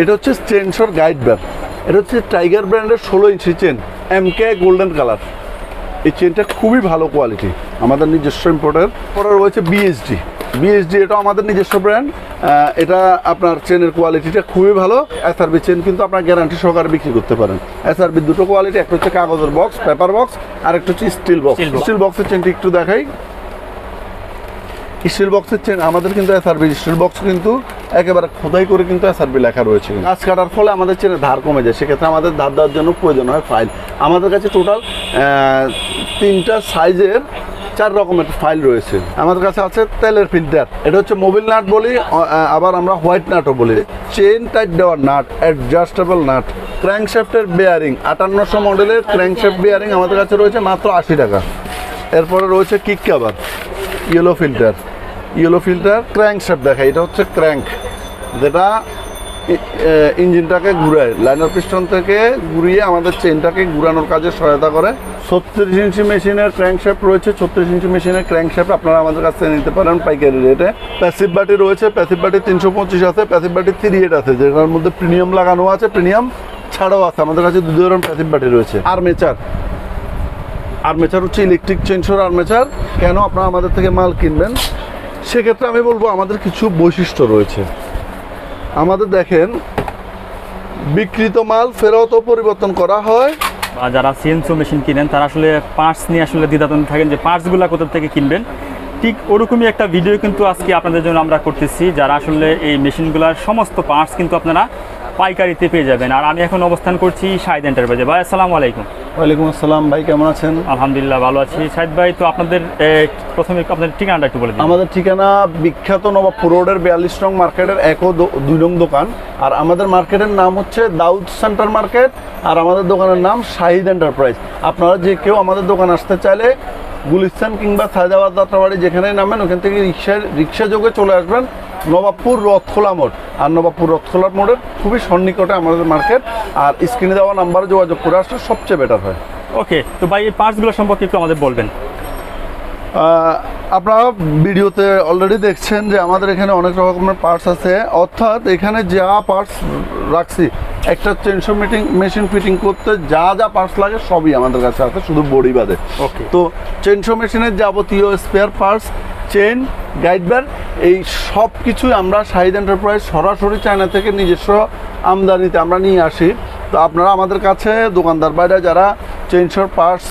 এটা হচ্ছে chainsaw guide bag এটা হচ্ছে টাইগার ব্র্যান্ডের ষোলো inch chain M K golden colour এই চেনটা খুবই ভালো কোয়ালিটি আমাদের নিজস্ব ইম্পোর্টের পরে রয়েছে বিএসডি বিএসডি এটা আমাদের নিজস্ব ব্র্যান্ড এটা আপনার চেনের কোয়ালিটিটা খুবই ভালো। এসআরবি চেন কিন্তু আপনার গ্যারান্টি সহকারে বিক্রি করতে পারেন। এসআরবি দুটো কোয়ালিটি একটা হচ্ছে কাগজের বক্স পেপার বক্স আর একটা হচ্ছে স্টিল বক্স স্টিল বক্সের চেনটি একটু দেখাই। স্টিল বক্সের চেন আমাদের কিন্তু এসআরবি স্টিল বক্স কিন্তু একেবারে খোদাই করে কিন্তু এসআরবি লেখা রয়েছে গাছ কাটার ফলে আমাদের চেনের ধার কমে যায়, সেক্ষেত্রে আমাদের ধার দেওয়ার জন্য প্রয়োজন হয় ফাইল আমাদের কাছে টোটাল তিনটা সাইজের চার রকমের ফাইল রয়েছে। আমাদের কাছে আছে তেলের ফিল্টার এটা হচ্ছে মোবিল নাট বলি আবার আমরা হোয়াইট নাটও বলি। চেন টাইট দেওয়ার নাট অ্যাডজাস্টেবল নাট ক্র্যাঙ্কশ্যাফটের বেয়ারিং আটান্নশো মডেলের ক্র্যাঙ্কশ্যাফট বেয়ারিং আমাদের কাছে রয়েছে মাত্র আশি টাকা। এরপরে রয়েছে kick cover yellow filter yellow filter crank shape দেখা, এটা হচ্ছে ক্র্যাঙ্ক যেটা ইঞ্জিনটাকে ঘুরায় লাইনার পিস্টন থেকে ঘুরিয়ে আমাদের চেনটাকে ঘুরানোর কাজে সহায়তা করে। ছত্রিশ ইঞ্চি মেশিনের ক্র্যাঙ্ক শেপ রয়েছে, ছত্রিশ ইঞ্চি মেশিনের ক্র্যাঙ্ক শেপ আপনারা আমাদের কাছ থেকে নিতে পারেন পাইকারি রেটে প্যাসিভ বাটি রয়েছে প্যাসিভ বাটি তিনশো পঁচিশ আছে প্যাসিভ বাটি থ্রি এইট আছে, যেটার মধ্যে প্রিমিয়াম লাগানো আছে প্রিমিয়াম ছাড়াও আছে। আমাদের কাছে দু ধরনের প্যাসিভ বাটি রয়েছে। আর্মেচার আর্মেচার হচ্ছে ইলেকট্রিক চেঞ্জর আর্মেচার। কেন আপনারা আমাদের থেকে মাল কিনবেন? সেক্ষেত্রে আমি বলব, আমাদের কিছু বৈশিষ্ট্য রয়েছে। আমাদের দেখেন বিকৃত মাল ফেরত পরিবর্তন করা হয়। যারা সিএনসি মেশিন কিনেন, তারা আসলে পার্টস নিয়ে আসলে দ্বিধাদ্বন্দ্ব থাকেন যে পার্টসগুলো কোথা থেকে কিনবেন। ঠিক ওরকমই একটা ভিডিও কিন্তু আজকে আপনাদের জন্য আমরা করতেছি, যারা আসলে এই মেশিনগুলোর সমস্ত পার্টস কিন্তু আপনারা পাইকারিতে পেয়ে যাবেন। আর আমি এখন অবস্থান করছি শাহিদ এন্টারপ্রাইজে। ভাই আসসালামু আলাইকুম। ওয়ালাইকুম আসসালাম ভাই কেমন আছেন? আলহামদুলিল্লাহ ভালো আছি। শাহিদ ভাই তো আপনাদের প্রথমে আপনাদের ঠিকানাটা একটু বলে দিন। আমাদের ঠিকানা বিখ্যাত নবাবপুর রোডের বিয়াল্লিশ নং মার্কেটের এক ও দুই নং দোকান। আর আমাদের মার্কেটের নাম হচ্ছে দাউদ সেন্টার মার্কেট আর আমাদের দোকানের নাম শাহিদ এন্টারপ্রাইজ। আপনারা যে কেউ আমাদের দোকান আসতে চাইলে গুলিস্তান কিংবা সায়দাবাদ যাত্রাবাড়ি যেখানেই নামেন ওখান থেকে রিক্সায় রিক্সা যোগে চলে আসবেন। নবাবপুর রথখোলা মোড়। আর নবাবপুর রথখোলা মোড়ের খুবই সন্নিকটে আমাদের মার্কেট। আর স্ক্রিনে দেওয়া নাম্বারে যোগাযোগ করে আসলে সবচেয়ে বেটার হয়। ওকে তো ভাই এই পার্টসগুলো সম্পর্কে একটু আমাদের বলবেন। আপনারা ভিডিওতে অলরেডি দেখছেন যে আমাদের এখানে অনেক রকমের পার্টস আছে। অর্থাৎ এখানে যা পার্টস রাখছি একটা চেনশো মিটিং মেশিন ফিটিং করতে যা যা পার্টস লাগে সবই আমাদের কাছে আছে শুধু বডি বাদে। ওকে। তো চেনশো মেশিনের যাবতীয় স্পেয়ার পার্টস চেন গাইডবার এই সব কিছুই আমরা শাহিদ এন্টারপ্রাইজ সরাসরি চায়না থেকে নিজস্ব আমদানিতে আমরা নিয়ে আসি। তো আপনারা আমাদের কাছে দোকানদার বাইরে যারা চেনশোর পার্টস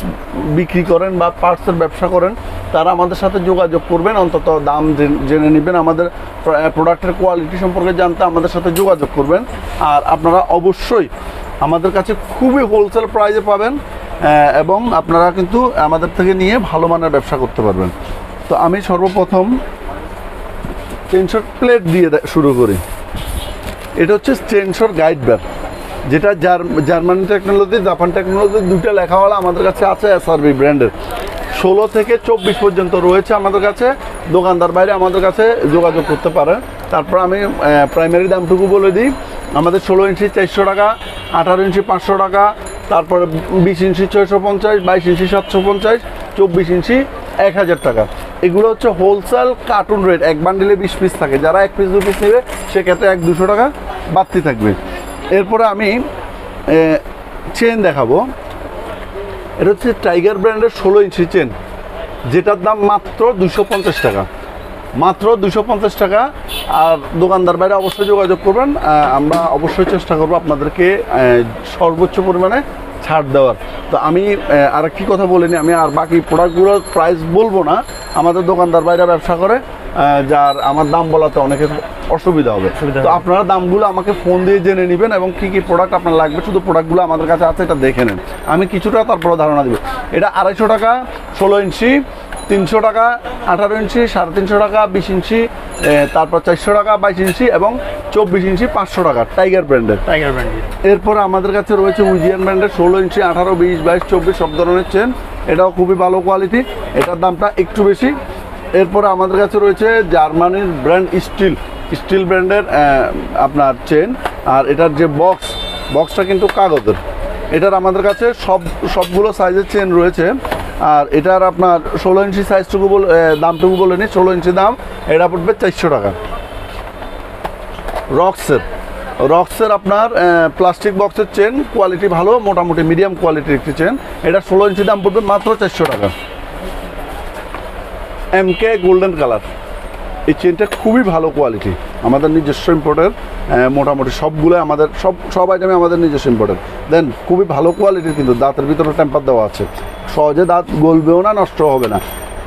বিক্রি করেন বা পার্টসের ব্যবসা করেন, তারা আমাদের সাথে যোগাযোগ করবেন, অন্তত দাম জেনে নেবেন। আমাদের প্রোডাক্টের কোয়ালিটি সম্পর্কে জানতে আমাদের সাথে যোগাযোগ করবেন। আর আপনারা অবশ্যই আমাদের কাছে খুবই হোলসেল প্রাইসে পাবেন এবং আপনারা কিন্তু আমাদের থেকে নিয়ে ভালো মানের ব্যবসা করতে পারবেন। তো আমি সর্বপ্রথম চেনশোর প্লেট দিয়ে শুরু করি। এটা হচ্ছে চেনশোর গাইড ব্যাগ যেটা জার- জার্মানি টেকনোলজি জাপান টেকনোলজি দুটো লেখাওয়ালা আমাদের কাছে আছে এসআরবি ব্র্যান্ডের ষোলো থেকে চব্বিশ পর্যন্ত রয়েছে আমাদের কাছে, দোকানদার বাইরে আমাদের কাছে যোগাযোগ করতে পারে। তারপর আমি প্রাইমারি দামটুকু বলে দিই। আমাদের ষোলো ইঞ্চি চারশো টাকা, আঠারো ইঞ্চি পাঁচশো টাকা, তারপরে বিশ ইঞ্চি ছয়শো পঞ্চাশ, বাইশ ইঞ্চি সাতশো পঞ্চাশ, চব্বিশ ইঞ্চি এক হাজার টাকা। এগুলো হচ্ছে হোলসেল কার্টুন রেট এক বান্ডিলে বিশ পিস থাকে। যারা এক পিস দু পিস নেবে, সেক্ষেত্রে এক দুশো টাকা বাড়তি থাকবে। এরপরে আমি চেন দেখাবো। এটা হচ্ছে টাইগার ব্র্যান্ডের ষোলো ইঞ্চি চেন যেটার দাম মাত্র দুশো পঞ্চাশ টাকা। মাত্র দুশো পঞ্চাশ টাকা। আর দোকানদার বাইরে অবশ্যই যোগাযোগ করবেন। আমরা অবশ্যই চেষ্টা করব আপনাদেরকে সর্বোচ্চ পরিমাণে ছাড় দেওয়ার। তো আমি আর কি কথা বলিনি আমি আর বাকি প্রোডাক্টগুলোর প্রাইস বলব না। আমাদের দোকানদার বাইরে ব্যবসা করে যার আমার দাম বলাতে অনেকে অসুবিধা হবে। তো আপনারা দামগুলো আমাকে ফোন দিয়ে জেনে নেবেন এবং কি কি প্রোডাক্ট আপনার লাগবে শুধু প্রোডাক্টগুলো আমাদের কাছে আছে এটা দেখে নেন। আমি কিছুটা তারপরে ধারণা দেবো। এটা আড়াইশো টাকা ষোলো ইঞ্চি তিনশো টাকা আঠারো ইঞ্চি সাড়ে তিনশো টাকা বিশ ইঞ্চি তারপর চারশো টাকা বাইশ ইঞ্চি এবং চব্বিশ ইঞ্চি পাঁচশো টাকা টাইগার ব্র্যান্ডের টাইগার ব্র্যান্ডের এরপর আমাদের কাছে রয়েছে উজিয়ান ব্র্যান্ডের ষোলো ইঞ্চি আঠারো বিশ বাইশ চব্বিশ সব ধরনের চেন এটাও খুবই ভালো কোয়ালিটি এটার দামটা একটু বেশি। এরপরে আমাদের কাছে রয়েছে জার্মানির ব্র্যান্ড স্টিল স্টিল ব্র্যান্ডের আপনার চেন আর এটার যে বক্স বক্সটা কিন্তু কাগজের। এটার আমাদের কাছে সব সবগুলো সাইজের চেন রয়েছে। আর এটার আপনার ষোলো ইঞ্চি সাইজটুকু বলে দামটুকু বলে নিই ষোলো ইঞ্চি দাম, এটা পড়বে চারশো টাকা। রক্সের রক্সের আপনার প্লাস্টিক বক্সের চেন কোয়ালিটি ভালো, মোটামুটি মিডিয়াম কোয়ালিটির একটি চেন এটা ষোলো ইঞ্চি দাম পড়বে মাত্র চারশো টাকা। এম কে গোল্ডেন কালার এই চেনটা খুবই ভালো কোয়ালিটি আমাদের নিজস্ব ইম্পোর্টের মোটামুটি সবগুলো আমাদের সব সব আইটেমে আমাদের নিজস্ব ইম্পোর্টের দেন খুবই ভালো কোয়ালিটির কিন্তু দাঁতের ভিতরে টেম্পার দেওয়া আছে। সহজে দাঁত গলবেও না নষ্ট হবে না।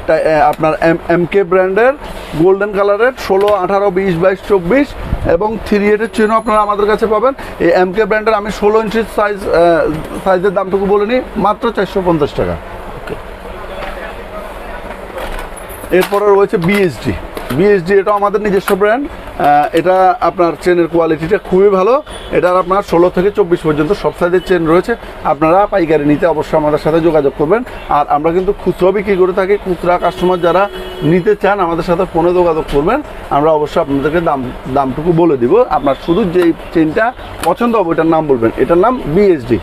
তাই, আপনার এম এম কে ব্র্যান্ডের গোল্ডেন কালারের ষোলো আঠারো বিশ বাইশ চব্বিশ এবং থ্রি এটের চেনও আপনারা আমাদের কাছে পাবেন। এই এম কে ব্র্যান্ডের আমি ষোলো ইঞ্চির সাইজ সাইজের দামটুকু বলে নিই মাত্র চারশো পঞ্চাশ টাকা। এরপরে রয়েছে বিএসডি বিএসডি এটা আমাদের নিজস্ব ব্র্যান্ড এটা আপনার চেনের কোয়ালিটিটা খুবই ভালো। এটার আপনার ষোলো থেকে চব্বিশ পর্যন্ত সব সাইজের চেন রয়েছে। আপনারা পাইকারি নিতে অবশ্যই আমাদের সাথে যোগাযোগ করবেন। আর আমরা কিন্তু খুচরো বিক্রি করে থাকি। খুচরা কাস্টমার যারা নিতে চান, আমাদের সাথে ফোনে যোগাযোগ করবেন। আমরা অবশ্যই আপনাদেরকে দাম, দামটুকু বলে দিব। আপনার শুধু যেই চেনটা পছন্দ হবে, ওটার নাম বলবেন। এটার নাম বিএসডি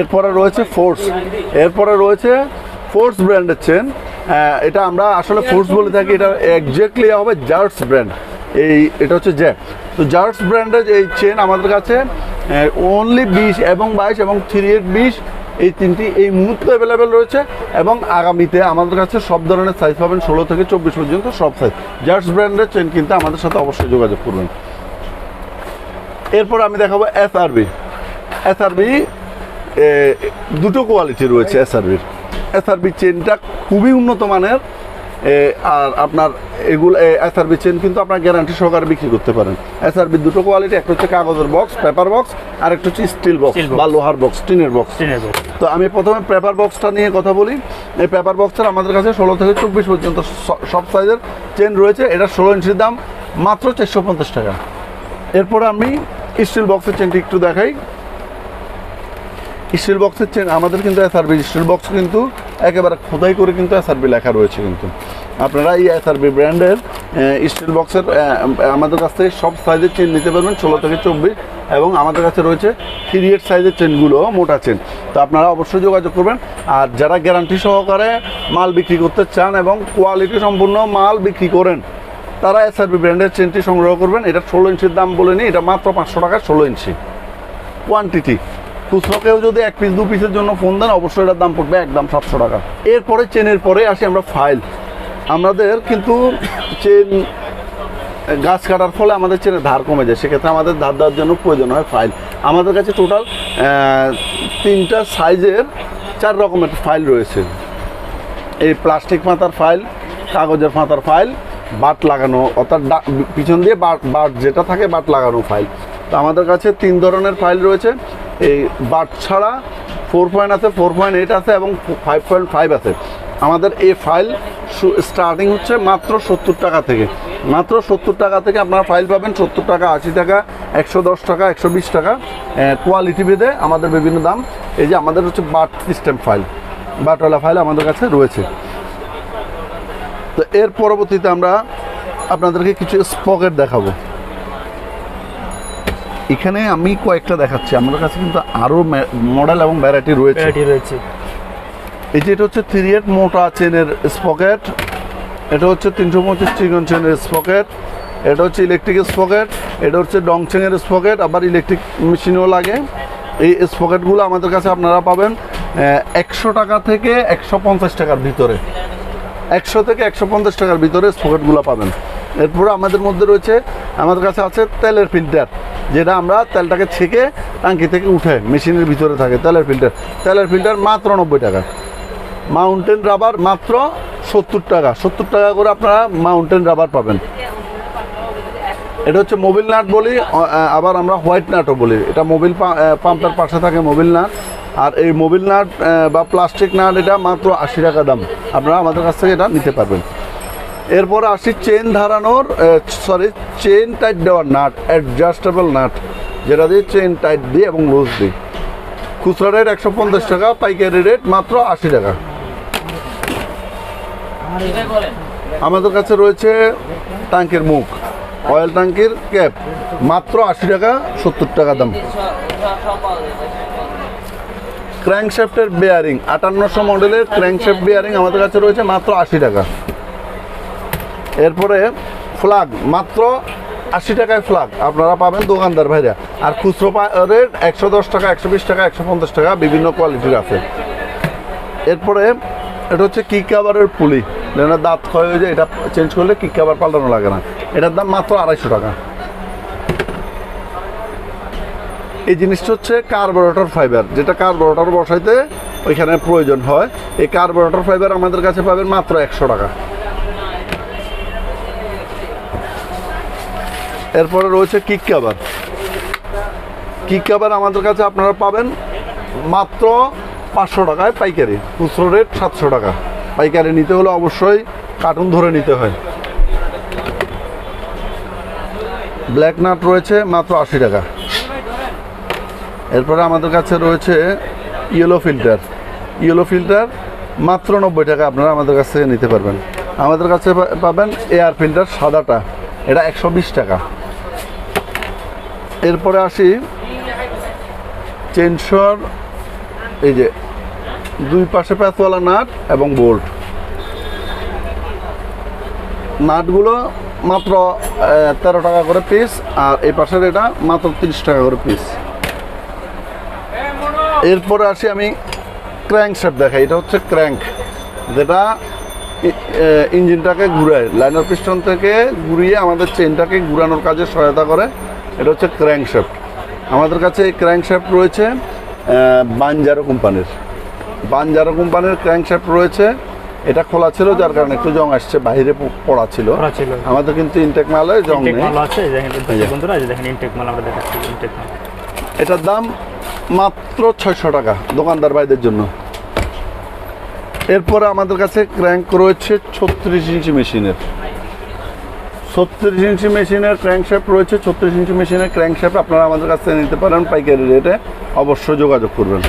এরপরে রয়েছে ফোর্স এরপরে রয়েছে ফোর্স ব্র্যান্ডের চেন এটা আমরা আসলে ফোর্স বলে থাকি এটা একজ্যাক্টলি হবে জার্স ব্র্যান্ড এই এটা হচ্ছে জ্যাক তো জার্স ব্র্যান্ডের এই চেন আমাদের কাছে অনলি বিশ এবং বাইশ এবং থ্রি এইট বিশ এই তিনটি এই মুহূর্তে অ্যাভেলেবেল রয়েছে এবং আগামীতে আমাদের কাছে সব ধরনের সাইজ পাবেন ষোলো থেকে চব্বিশ পর্যন্ত সব সাইজ জার্স ব্র্যান্ডের চেন কিনতে আমাদের সাথে অবশ্যই যোগাযোগ করবেন। এরপর আমি দেখাবো এসআরবি এসআরবি দুটো কোয়ালিটি রয়েছে এসআরবির এসআরবি চেনটা খুবই উন্নত মানের আর আপনার এগুলো এসআরবি চেন কিন্তু আপনার গ্যারান্টি সহকারে বিক্রি করতে পারেন। এসআরবি দুটো কোয়ালিটি একটা হচ্ছে কাগজের বক্স পেপার বক্স আর একটা হচ্ছে স্টিল বক্স বা লোহার বক্স টিনের বক্স। তো আমি প্রথমে পেপার বক্সটা নিয়ে কথা বলি। এই পেপার বক্সের আমাদের কাছে ষোলো থেকে চব্বিশ পর্যন্ত সব সাইজের চেন রয়েছে। এটা ষোলো ইঞ্চির দাম মাত্র চারশো পঞ্চাশ টাকা। এরপরে আমি স্টিল বক্সের চেনটি একটু দেখাই। স্টিল বক্সের চেন আমাদের কিন্তু এসআরবি স্টিল বক্স কিন্তু একেবারে খোদাই করে কিন্তু এসআরবি লেখা রয়েছে কিন্তু। আপনারা এই এসআরবি ব্র্যান্ডের স্টিল বক্সের আমাদের কাছ থেকে সব সাইজের চেন নিতে পারবেন, ষোলো থেকে চব্বিশ, এবং আমাদের কাছে রয়েছে থ্রি এইট সাইজের চেনগুলো মোটা চেন তো আপনারা অবশ্যই যোগাযোগ করবেন, আর যারা গ্যারান্টি সহকারে মাল বিক্রি করতে চান এবং কোয়ালিটি সম্পূর্ণ মাল বিক্রি করেন, তারা এসআরবি ব্র্যান্ডের চেনটি সংগ্রহ করবেন। এটা ষোলো ইঞ্চির দাম বলে নিই, এটা মাত্র পাঁচশো টাকা ষোলো ইঞ্চি। কোয়ান্টিটি খুচরোকেও যদি এক পিস দু পিসের জন্য ফোন দেন, অবশ্যই এটার দাম পড়বে একদম সাতশো টাকা। এরপরে চেনের পরে আসি আমরা ফাইল আমাদের কিন্তু চেন গাছ কাটার ফলে আমাদের চেনের ধার কমে যায়। সেক্ষেত্রে আমাদের ধার দেওয়ার জন্য প্রয়োজন হয় ফাইল আমাদের কাছে টোটাল তিনটা সাইজের চার রকমের ফাইল রয়েছে। এই প্লাস্টিক পাতার ফাইল কাগজের পাতার ফাইল বাট লাগানো, অর্থাৎ পিছন দিয়ে বাট বাট যেটা থাকে বাট লাগানো ফাইল তো আমাদের কাছে তিন ধরনের ফাইল রয়েছে। এই বাট ছাড়া ফোর পয়েন্ট আছে ফোর পয়েন্ট এইট আছে এবং ফাইভ পয়েন্ট ফাইভ আছে। আমাদের এই ফাইল স্টার্টিং হচ্ছে মাত্র সত্তর টাকা থেকে। মাত্র সত্তর টাকা থেকে আপনারা ফাইল পাবেন সত্তর টাকা, আশি টাকা, একশো দশ টাকা, একশো বিশ টাকা কোয়ালিটি ভেদে আমাদের বিভিন্ন দাম। এই যে আমাদের হচ্ছে বাট সিস্টেম ফাইল বাটওয়ালা ফাইল আমাদের কাছে রয়েছে। তো এর পরবর্তীতে আমরা আপনাদেরকে কিছু স্পকেট দেখাবো। এখানে আমি কয়েকটা দেখাচ্ছি। আমাদের কাছে কিন্তু আরও মডেল এবং ভ্যারাইটি রয়েছে। রয়েছে। এই যে এটা হচ্ছে থ্রি এইট মোটা চেনের স্পকেট এটা হচ্ছে তিনশো পঁচিশ চিকন চেনের স্পকেট এটা হচ্ছে ইলেকট্রিক স্পকেট এটা হচ্ছে ডং চেনের স্পকেট আবার ইলেকট্রিক মেশিনও লাগে। এই স্পকেটগুলো আমাদের কাছে আপনারা পাবেন একশো টাকা থেকে একশো পঞ্চাশ টাকার ভিতরে। একশো থেকে একশো পঞ্চাশ টাকার ভিতরে স্পকেটগুলো পাবেন। এরপরে আমাদের মধ্যে রয়েছে আমাদের কাছে আছে তেলের ফিল্টার যেটা আমরা তেলটাকে ছেঁকে টাঙ্কি থেকে উঠে মেশিনের ভিতরে থাকে, তেলের ফিল্টার তেলের ফিল্টার মাত্র নব্বই টাকা। মাউন্টেন রাবার মাত্র সত্তর টাকা। সত্তর টাকা করে আপনারা মাউন্টেন রাবার পাবেন। এটা হচ্ছে মোবিল নাট বলি আবার আমরা হোয়াইট নাটও বলি। এটা মোবিল পাম্পের পাশে থাকে মোবিল নাট আর এই মোবিল নাট বা প্লাস্টিক নাট এটা মাত্র আশি টাকা দাম। আপনারা আমাদের কাছ থেকে এটা নিতে পারবেন। এরপর আসি চেন ধারানোর সরি চেন টাইট দেওয়ার নাট অ্যাডজাস্টেবল নাট, যেটা দিয়ে চেন টাইট দিই এবং লুজ দিই। খুচরা রেট একশো পঞ্চাশ টাকা, পাইকারি রেট মাত্র আশি টাকা। আমাদের কাছে রয়েছে ট্যাঙ্কের মুখ অয়েল ট্যাঙ্কির ক্যাপ মাত্র আশি টাকা, সত্তর টাকা দাম। ক্র্যাঙ্কশ্যাফটের বেয়ারিং আটান্নশো মডেলের ক্র্যাঙ্কশ্যাফট বেয়ারিং আমাদের কাছে রয়েছে মাত্র আশি টাকা। এরপরে ফ্লাগ মাত্র আশি টাকায় ফ্লাগ আপনারা পাবেন দোকানদার ভাইরা। আর খুচরো রেট একশো দশ টাকা, একশো বিশ টাকা, একশো পঞ্চাশ টাকা, বিভিন্ন কোয়ালিটির আছে। এরপরে এটা হচ্ছে কিক কাভারের পুলি। যেন দাঁত ক্ষয় হয়ে যায়, এটা চেঞ্জ করলে কিক কাভার পাল্টানো লাগে না। এটার দাম মাত্র আড়াইশো টাকা। এই জিনিসটা হচ্ছে কার্বোরেটর ফাইবার। যেটা কার্বোরেটর বসাইতে ওইখানে প্রয়োজন হয়। এই কার্বোরেটর ফাইবার আমাদের কাছে পাবেন মাত্র একশো টাকা। এরপরে রয়েছে কিক কাবার কিক কাবার আমাদের কাছে আপনারা পাবেন মাত্র পাঁচশো টাকায় পাইকারি। খুচরো রেট সাতশো টাকা। পাইকারি নিতে হলে অবশ্যই কার্টুন ধরে নিতে হয়। ব্ল্যাক নাট রয়েছে মাত্র আশি টাকা। এরপরে আমাদের কাছে রয়েছে ইয়েলো ফিল্টার। ইয়েলো ফিল্টার মাত্র নব্বই টাকা আপনারা আমাদের কাছ থেকে নিতে পারবেন। আমাদের কাছে পাবেন এয়ার ফিল্টার সাদাটা। এটা একশো বিশ টাকা। এরপরে আসি চেনসর এই যে দুই পাশে প্যাচওয়ালা নাট এবং বোল্ট নাটগুলো মাত্র তেরো টাকা করে পিস আর এই পাশের এটা মাত্র তিরিশ টাকা করে পিস এরপরে আসি আমি ক্র্যাঙ্ক শেপ দেখাই, এটা হচ্ছে ক্র্যাঙ্ক যেটা ইঞ্জিনটাকে ঘুরায়। লাইনার পিস্টন থেকে ঘুরিয়ে আমাদের চেনটাকে ঘুরানোর কাজে সহায়তা করে। এটা হচ্ছে ক্র্যাঙ্ক শেপ আমাদের কাছে এই ক্র্যাঙ্ক শেপ রয়েছে বানজারো কোম্পানির। বানজারো কোম্পানির ক্র্যাঙ্ক শেপ রয়েছে। এটা খোলা ছিল যার কারণে একটু জং আসছে বাইরে পড়া ছিল। আমাদের কিন্তু ইনটেক মালে জং নেই। মাল আছে এই দেখেন এই যে। বন্ধুরা দেখেন ইনটেক মাল আমরা দেখাচ্ছি ইনটেক মাল। এটার দাম মাত্র ছয়শো টাকা দোকানদার ভাইদের জন্য। এরপরে আমাদের কাছে ক্র্যাঙ্ক রয়েছে ছত্রিশ ইঞ্চি মেশিনের। ছত্রিশ ইঞ্চি মেশিনের ক্র্যাঙ্ক শেপ রয়েছে, ছত্রিশ ইঞ্চি মেশিনের ক্র্যাঙ্ক শেপ আপনারা আমাদের কাছ থেকে নিতে পারেন, পাইকারি রেটে অবশ্যই যোগাযোগ করবেন।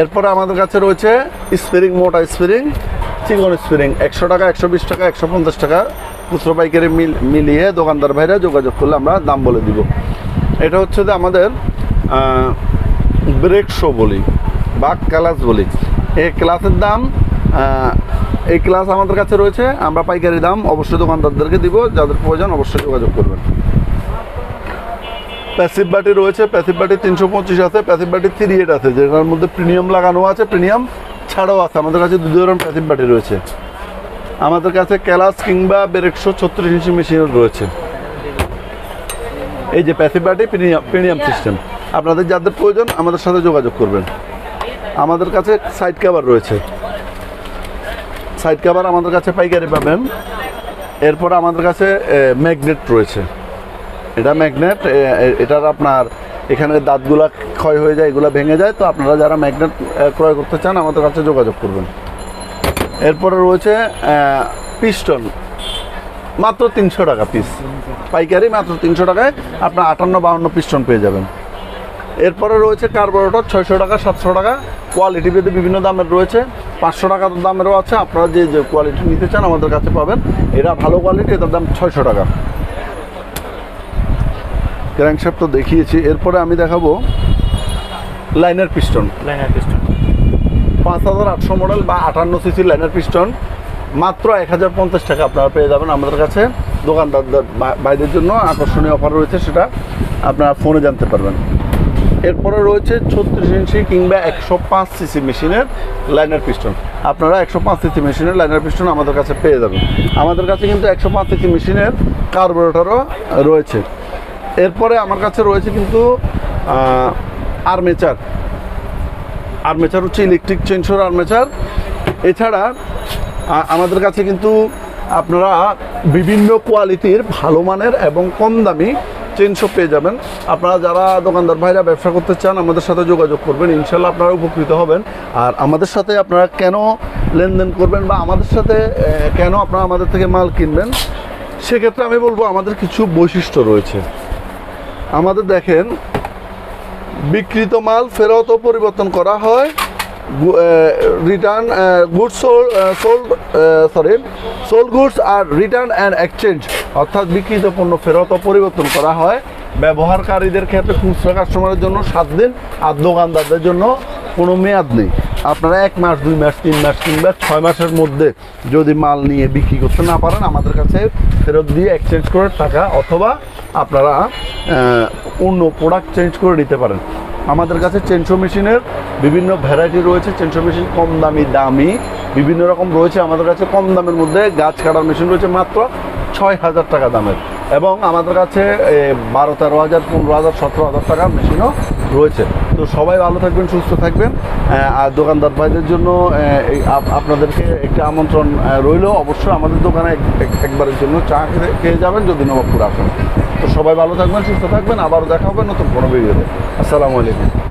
এরপরে আমাদের কাছে রয়েছে স্প্রিং মোটা স্প্রিং চিকন স্প্রিং একশো টাকা, একশো বিশ টাকা, একশো পঞ্চাশ টাকা। খুচরো পাইকারি মিল, মিলিয়ে দোকানদার ভাইরা যোগাযোগ করলে আমরা দাম বলে দিব। এটা হচ্ছে যে আমাদের ব্রেক শো বলি। বা ক্লাস বলি। এই ক্লাসের দাম এই ক্লাস আমাদের কাছে রয়েছে আমরা পাইকারি দাম অবশ্যই দোকানদারদেরকে দিব যাদের প্রয়োজন অবশ্যই যোগাযোগ করবেন। প্যাসিভ বাটি রয়েছে প্যাসিভ বাটি তিনশো পঁচিশ আছে প্যাসিভ বাটি থ্রি এইট আছে যেটার মধ্যে প্রিমিয়াম লাগানো আছে প্রিমিয়াম ছাড়াও আছে আমাদের কাছে দু ধরনের প্যাসিভ বাটি রয়েছে। আমাদের কাছে ক্যালাস কিংবা বেরেকশো ছত্রিশ ইঞ্চি মেশিন রয়েছে। এই যে প্যাসিভ বাটি প্রিমিয়াম প্রিমিয়াম সিস্টেম আপনাদের যাদের প্রয়োজন আমাদের সাথে যোগাযোগ করবেন। আমাদের কাছে সাইড কভার রয়েছে। সাইড কভার আমাদের কাছে পাইকারি পাবেন। এরপর আমাদের কাছে ম্যাগনেট রয়েছে। এটা ম্যাগনেট এটার আপনার এখানে দাঁতগুলা ক্ষয় হয়ে যায়, এগুলো ভেঙে যায়। তো আপনারা যারা ম্যাগনেট ক্রয় করতে চান, আমাদের কাছে যোগাযোগ করবেন। এরপরে রয়েছে পিস্টন মাত্র তিনশো টাকা পিস পাইকারি মাত্র তিনশো টাকায় আপনার আটান্ন বাহান্ন পিস্টন পেয়ে যাবেন। এরপরে রয়েছে কার্বোরেটর ছয়শো টাকা সাতশো টাকা। কোয়ালিটি ভেদে বিভিন্ন দামের রয়েছে। পাঁচশো টাকার দামেরও আছে। আপনারা যে যে কোয়ালিটি নিতে চান আমাদের কাছে পাবেন। এটা ভালো কোয়ালিটি এটার দাম ছয়শো টাকা। ক্র্যাঙ্কশ্যাপ তো দেখিয়েছি। এরপরে আমি দেখাবো লাইনার পিস্টন লাইনার পিস্টন পাঁচ হাজার আটশো মডেল বা আটান্ন সিসি লাইনার পিস্টন মাত্র এক হাজার পঞ্চাশ টাকা আপনারা পেয়ে যাবেন আমাদের কাছে। দোকানদারদের বাইরের জন্য আকর্ষণীয় অফার রয়েছে সেটা। আপনারা ফোনে জানতে পারবেন। এরপরে রয়েছে ছত্রিশ ইঞ্চি কিংবা একশো পাঁচ সিসি মেশিনের লাইনার পিস্টন। আপনারা একশো পাঁচ সিসি মেশিনের লাইনার পিস্টন আমাদের কাছে পেয়ে যাবেন। আমাদের কাছে কিন্তু একশো পাঁচ সিসি মেশিনের কার্বোরেটরও রয়েছে। এরপরে আমার কাছে রয়েছে কিন্তু আর্মেচার। আর্মেচার হচ্ছে ইলেকট্রিক চেঞ্সর আর্মেচার। এছাড়া আমাদের কাছে কিন্তু আপনারা বিভিন্ন কোয়ালিটির ভালো মানের এবং কম দামি চেনশো পেয়ে যাবেন। আপনারা যারা দোকানদার ভাইরা ব্যবসা করতে চান, আমাদের সাথে যোগাযোগ করবেন। ইনশাল্লাহ আপনারা উপকৃত হবেন। আর আমাদের সাথে আপনারা কেন লেনদেন করবেন বা আমাদের সাথে কেন আপনারা আমাদের থেকে মাল কিনবেন, সেক্ষেত্রে আমি বলব আমাদের কিছু বৈশিষ্ট্য রয়েছে। আমাদের দেখেন বিকৃত মাল ফেরত পরিবর্তন করা হয়। Return goods sold sorry sold goods R return and exchange অর্থাৎ বিকৃত পণ্য ফেরত ও পরিবর্তন করা হয়। ব্যবহারকারীদের ক্ষেত্রে খুচরা কাস্টমারের জন্য সাত দিন আর দোকানদারদের জন্য কোনো মেয়াদ নেই। আপনারা এক মাস, দুই মাস, তিন মাস কিংবা ছয় মাসের মধ্যে যদি মাল নিয়ে বিক্রি করতে না পারেন, আমাদের কাছে ফেরত দিয়ে এক্সচেঞ্জ করে টাকা অথবা আপনারা অন্য প্রোডাক্ট চেঞ্জ করে নিতে পারেন। আমাদের কাছে চেনশো মেশিনের বিভিন্ন ভ্যারাইটি রয়েছে। চেনশো মেশিন কম দামি দামি, বিভিন্ন রকম রয়েছে। আমাদের কাছে কম দামের মধ্যে গাছ কাটার মেশিন রয়েছে মাত্র ছয় হাজার টাকা দামের। এবং আমাদের কাছে বারো তেরো হাজার, পনেরো হাজার, সতেরো হাজার টাকার মেশিনও রয়েছে। তো সবাই ভালো থাকবেন, সুস্থ থাকবেন। আর দোকানদার ভাইদের জন্য আপনাদেরকে একটি আমন্ত্রণ রইল। অবশ্যই আমাদের দোকানে এক- এক- একবারের জন্য চা খেয়ে যাবেন, যদি নবাবপুর আসেন। তো সবাই ভালো থাকবেন, সুস্থ থাকবেন। আবারও দেখা হবে নতুন কোনো ভিডিওতে। আসসালামু আলাইকুম।